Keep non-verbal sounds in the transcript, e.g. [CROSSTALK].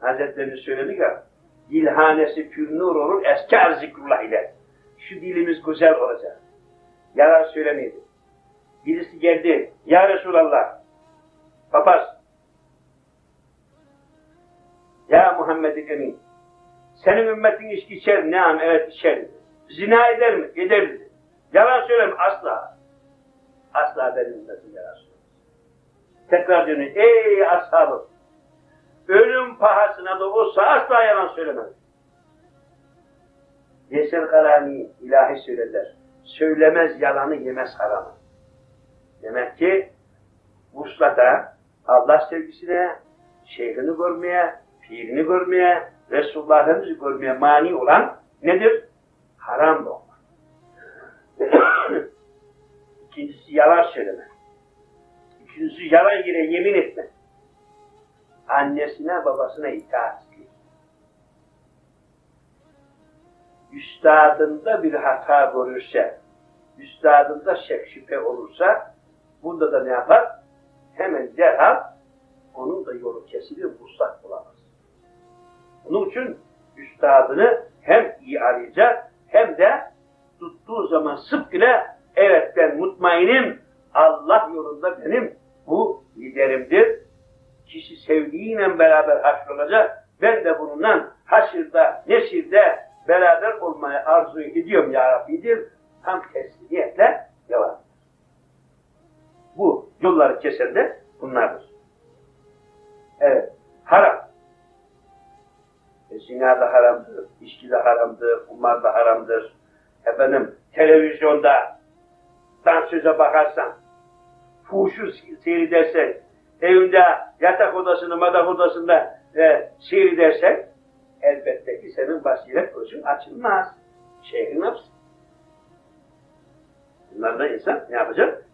Sultanahmet Hazretleri söyledi ya, dilhanesi pür nur olur esker zikrullah ile. Şu dilimiz güzel olacak. Yalan söylemeyelim. Birisi geldi, Ya Resulallah, papaz, Ya Muhammed-i Emin, senin ümmetin içki içer mi? Neam, evet içer. Zina eder mi? Eder dedi. Yalan söyler? Asla. Asla benim ümmetim yalan söylemez. Tekrar dönüyor. Ey ashabım! Ölüm pahasına da olsa asla yalan söylemez. Yeser Karani ilahi söylerler. Söylemez yalanı yemez haramı. Demek ki vuslata Allah sevgisine, şeyhini görmeye, fiilini görmeye, Resulullah'ını görmeye mani olan nedir? Haram lokma. [COUGHS] İkincisi yalan söyleme. Üçüncüsü yalan yere yemin etme. Annesine babasına itaat etme. Üstadında bir hata görürse, üstadında şek şüphe olursa, bunda da ne yapar? Hemen derhal onun da yolu kesilir, vuslat bulamaz. Onun için üstadını hem iyi arayacak hem de tuttuğu zaman sıpkıyla evet ben mutmainim, Allah yolunda benim bu liderimdir. Sevdiğiyle beraber haşrolacak. Ben de bununla haşırda, neşirde beraber olmaya arzu ediyorum ya Rabbi'dir. Tam teslimiyetle devam. Bu yolları kesen de bunlardır. Evet, haram. E, zina da haramdır, içki de haramdır, kumar da haramdır. Efendim, televizyonda dansöze bakarsan, fuhuşu seyredersen, evinde yatak odasını, madak odasında e, seyredersen, elbette ki senin basiret gözün açılmaz. Şeyhin nefsi. Bunlardan insan ne yapacak?